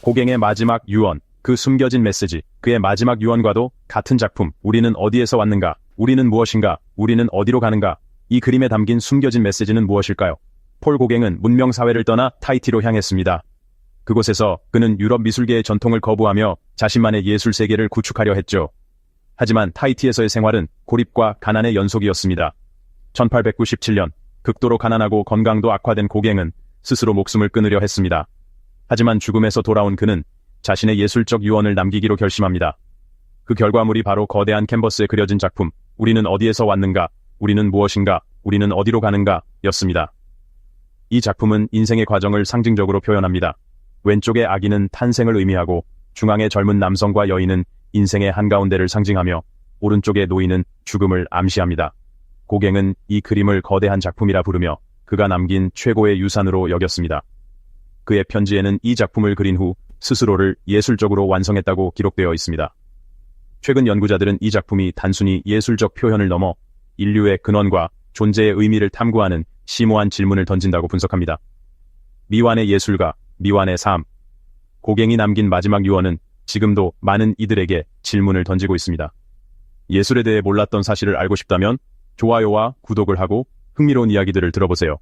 고갱의 마지막 유언, 그 숨겨진 메시지, 그의 마지막 유언과도 같은 작품, 우리는 어디에서 왔는가, 우리는 무엇인가, 우리는 어디로 가는가, 이 그림에 담긴 숨겨진 메시지는 무엇일까요? 폴 고갱은 문명사회를 떠나 타이티로 향했습니다. 그곳에서 그는 유럽 미술계의 전통을 거부하며 자신만의 예술 세계를 구축하려 했죠. 하지만 타이티에서의 생활은 고립과 가난의 연속이었습니다. 1897년, 극도로 가난하고 건강도 악화된 고갱은 스스로 목숨을 끊으려 했습니다. 하지만 죽음에서 돌아온 그는 자신의 예술적 유언을 남기기로 결심합니다. 그 결과물이 바로 거대한 캔버스에 그려진 작품, 우리는 어디에서 왔는가, 우리는 무엇인가, 우리는 어디로 가는가, 였습니다. 이 작품은 인생의 과정을 상징적으로 표현합니다. 왼쪽의 아기는 탄생을 의미하고, 중앙의 젊은 남성과 여인은 인생의 한가운데를 상징하며, 오른쪽의 노인은 죽음을 암시합니다. 고갱은 이 그림을 거대한 작품이라 부르며, 그가 남긴 최고의 유산으로 여겼습니다. 그의 편지에는 이 작품을 그린 후 스스로를 예술적으로 완성했다고 기록되어 있습니다. 최근 연구자들은 이 작품이 단순히 예술적 표현을 넘어 인류의 근원과 존재의 의미를 탐구하는 심오한 질문을 던진다고 분석합니다. 미완의 예술가, 미완의 삶. 고갱이 남긴 마지막 유언은 지금도 많은 이들에게 질문을 던지고 있습니다. 예술에 대해 몰랐던 사실을 알고 싶다면 좋아요와 구독을 하고 흥미로운 이야기들을 들어보세요.